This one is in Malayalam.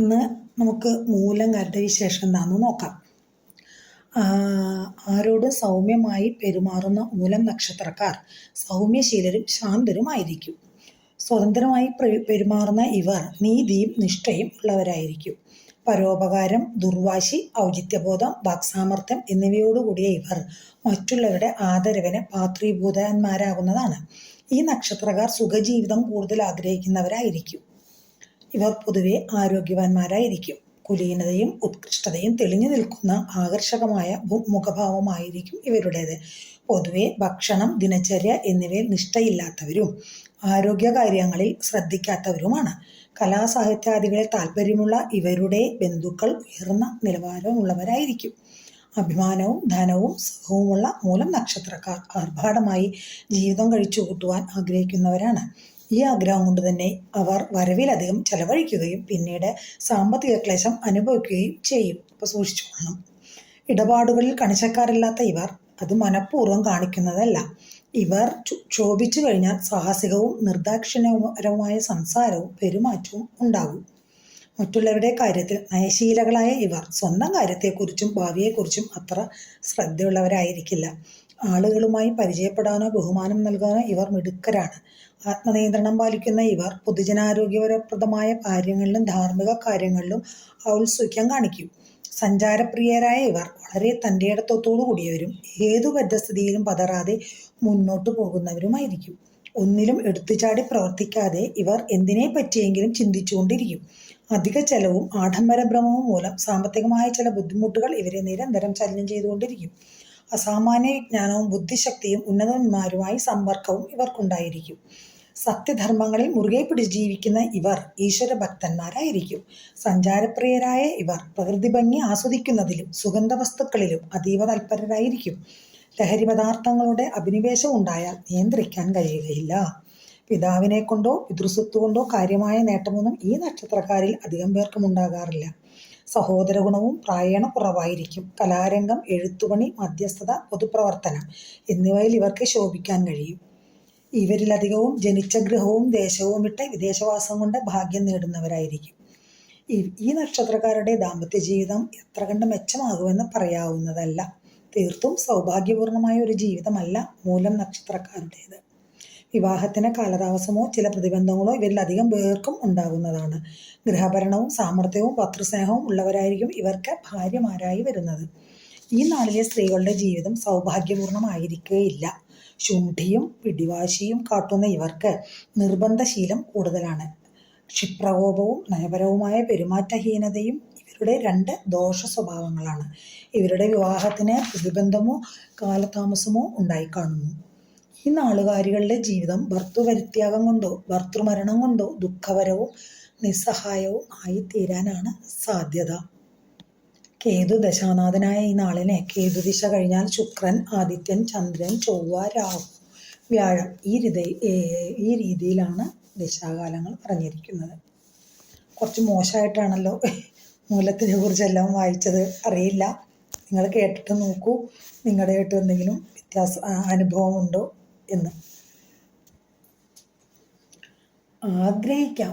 ഇന്ന് നമുക്ക് മൂലങ്കാരുടെ വിശേഷം എന്താണെന്ന് നോക്കാം. ആരോട് സൗമ്യമായി പെരുമാറുന്ന മൂലം നക്ഷത്രക്കാർ സൗമ്യശീലരും ശാന്തരുമായിരിക്കും. സ്വതന്ത്രമായി പെരുമാറുന്ന ഇവർ നീതിയും നിഷ്ഠയും ഉള്ളവരായിരിക്കും. പരോപകാരം ദുർവാശി ഔചിത്യബോധം വാക്സാമർത്ഥ്യം എന്നിവയോടുകൂടിയ ഇവർ മറ്റുള്ളവരുടെ ആദരവിന് പാത്രീഭൂതന്മാരാകുന്നതാണ്. ഈ നക്ഷത്രക്കാർ സുഖജീവിതം കൂടുതൽ ആഗ്രഹിക്കുന്നവരായിരിക്കും. ഇവർ പൊതുവെ ആരോഗ്യവാന്മാരായിരിക്കും. കുലീനതയും ഉത്കൃഷ്ടതയും തെളിഞ്ഞു നിൽക്കുന്ന ആകർഷകമായ മുഖഭാവമായിരിക്കും ഇവരുടേത്. പൊതുവെ ഭക്ഷണം ദിനചര്യ എന്നിവയിൽ നിഷ്ഠയില്ലാത്തവരും ആരോഗ്യകാര്യങ്ങളിൽ ശ്രദ്ധിക്കാത്തവരുമാണ്. കലാസാഹിത്യാദികളിൽ താല്പര്യമുള്ള ഇവരുടെ ബന്ധുക്കൾ ഉയർന്ന നിലവാരമുള്ളവരായിരിക്കും. അഭിമാനവും ധനവും സുഖവുമുള്ള മൂലം നക്ഷത്രക്കാർ ആർഭാടമായി ജീവിതം കഴിച്ചു കൂട്ടുവാൻ ആഗ്രഹിക്കുന്നവരാണ്. ഈ ആഗ്രഹം കൊണ്ട് തന്നെ അവർ വരവിലധികം ചെലവഴിക്കുകയും പിന്നീട് സാമ്പത്തിക ക്ലേശം അനുഭവിക്കുകയും ചെയ്യും. അപ്പോൾ സൂക്ഷിച്ചുകൊള്ളണം ഇടപാടുകളിൽ കണിശക്കാരില്ലാത്ത ഇവർ അത് മനഃപൂർവം കാണിക്കുന്നതല്ല. ഇവർ ക്ഷോഭിച്ചു കഴിഞ്ഞാൽ സാഹസികവും നിർദാക്ഷിണ്യപരവുമായ സംസാരവും പെരുമാറ്റവും ഉണ്ടാകും. മറ്റുള്ളവരുടെ കാര്യത്തിൽ നയശീലകളായ ഇവർ സ്വന്തം കാര്യത്തെക്കുറിച്ചും ഭാവിയെക്കുറിച്ചും അത്ര ശ്രദ്ധയുള്ളവരായിരിക്കില്ല. ആളുകളുമായി പരിചയപ്പെടാനോ ബഹുമാനം നൽകാനോ ഇവർ മിടുക്കരാണ്. ആത്മനിയന്ത്രണം പാലിക്കുന്ന ഇവർ പൊതുജനാരോഗ്യപരപ്രദമായ കാര്യങ്ങളിലും ധാർമ്മിക കാര്യങ്ങളിലും ഔത്സുഖ്യം കാണിക്കും. സഞ്ചാരപ്രിയരായ ഇവർ വളരെ തന്റെ ഇടത്തോടു കൂടിയവരും ഏതു പരിസ്ഥിതിയിലും പതറാതെ മുന്നോട്ടു പോകുന്നവരുമായിരിക്കും. ഒന്നിലും എടുത്തുചാടി പ്രവർത്തിക്കാതെ ഇവർ എന്തിനെ പറ്റിയെങ്കിലും ചിന്തിച്ചുകൊണ്ടിരിക്കും. അധിക ചെലവും ആഡംബരഭ്രമവും മൂലം സാമ്പത്തികമായ ചില ബുദ്ധിമുട്ടുകൾ ഇവരെ നിരന്തരം ചലനം ചെയ്തുകൊണ്ടിരിക്കും. അസാമാന്യ വിജ്ഞാനവും ബുദ്ധിശക്തിയും ഉന്നതന്മാരുമായി സമ്പർക്കവും ഇവർക്കുണ്ടായിരിക്കും. സത്യധർമ്മങ്ങളിൽ മുറുകെ പിടിച്ച് ജീവിക്കുന്ന ഇവർ ഈശ്വരഭക്തന്മാരായിരിക്കും. സഞ്ചാരപ്രിയരായ ഇവർ പ്രകൃതി ഭംഗി ആസ്വദിക്കുന്നതിലും സുഗന്ധവസ്തുക്കളിലും അതീവ തൽപരരായിരിക്കും. ലഹരി പദാർത്ഥങ്ങളുടെ അഭിനിവേശം ഉണ്ടായാൽ നിയന്ത്രിക്കാൻ കഴിയുകയില്ല. പിതാവിനെ കൊണ്ടോ പിതൃസ്വത്ത് കൊണ്ടോ കാര്യമായ നേട്ടമൊന്നും ഈ നക്ഷത്രക്കാരിൽ അധികം പേർക്കും ഉണ്ടാകാറില്ല. സഹോദര ഗുണവും പ്രായണ കുറവായിരിക്കും കലാരംഗം എഴുത്തുപണി മധ്യസ്ഥത പൊതുപ്രവർത്തനം എന്നിവയിൽ ഇവർക്ക് ശോഭിക്കാൻ കഴിയും. ഇവരിലധികവും ജനിച്ച ഗ്രഹവും ദേശവും വിട്ട് വിദേശവാസം കൊണ്ട് ഭാഗ്യം നേടുന്നവരായിരിക്കും. ഈ നക്ഷത്രക്കാരുടെ ദാമ്പത്യ ജീവിതം എത്ര കണ്ട് മെച്ചമാകുമെന്ന് പറയാവുന്നതല്ല. തീർത്തും സൗഭാഗ്യപൂർണമായ ഒരു ജീവിതമല്ല മൂലം നക്ഷത്രക്കാരുടേത്. വിവാഹത്തിന് കാലതാമസമോ ചില പ്രതിബന്ധങ്ങളോ ഇവരിലധികം പേർക്കും ഉണ്ടാകുന്നതാണ്. ഗൃഹഭരണവും സാമർഥ്യവും പത്രസ്നേഹവും ഉള്ളവരായിരിക്കും ഇവർക്ക് ഭാര്യമാരായി വരുന്നത്. ഈ നാളിലെ സ്ത്രീകളുടെ ജീവിതം സൗഭാഗ്യപൂർണമായിരിക്കുകയില്ല ശുണ്ഠിയും പിടിവാശിയും കാട്ടുന്ന ഇവർക്ക് നിർബന്ധശീലം കൂടുതലാണ്. ക്ഷിപ്രകോപവും നയപരവുമായ പെരുമാറ്റഹീനതയും ഇവരുടെ രണ്ട് ദോഷ സ്വഭാവങ്ങളാണ് ഇവരുടെ വിവാഹത്തിന് പ്രതിബന്ധമോ കാലതാമസമോ ഉണ്ടായിക്കാണുന്നു. ഈ നാളുകാരികളുടെ ജീവിതം ഭർത്തൃപരിത്യാഗം കൊണ്ടോ ഭർത്തൃമരണം കൊണ്ടോ ദുഃഖപരവും നിസ്സഹായവും ആയി തീരാനാണ് സാധ്യത. കേതു ദശാനാഥനായ ഈ നാളിനെ കേതു ദിശ കഴിഞ്ഞാൽ ശുക്രൻ ആദിത്യൻ ചന്ദ്രൻ ചൊവ്വ രാഹു വ്യാഴം ഈ രീതി ഈ രീതിയിലാണ് ദിശാകാലങ്ങൾ പറഞ്ഞിരിക്കുന്നത്. കുറച്ച് മോശമായിട്ടാണല്ലോ മൂലത്തിനെ കുറിച്ചെല്ലാം വായിച്ചത്. അറിയില്ല. നിങ്ങൾ കേട്ടിട്ട് നോക്കൂ. നിങ്ങളുടെയായിട്ട് എന്തെങ്കിലും വ്യത്യാസ അനുഭവമുണ്ടോ? എന്ന്. ആഗ്രഹിക്കാം.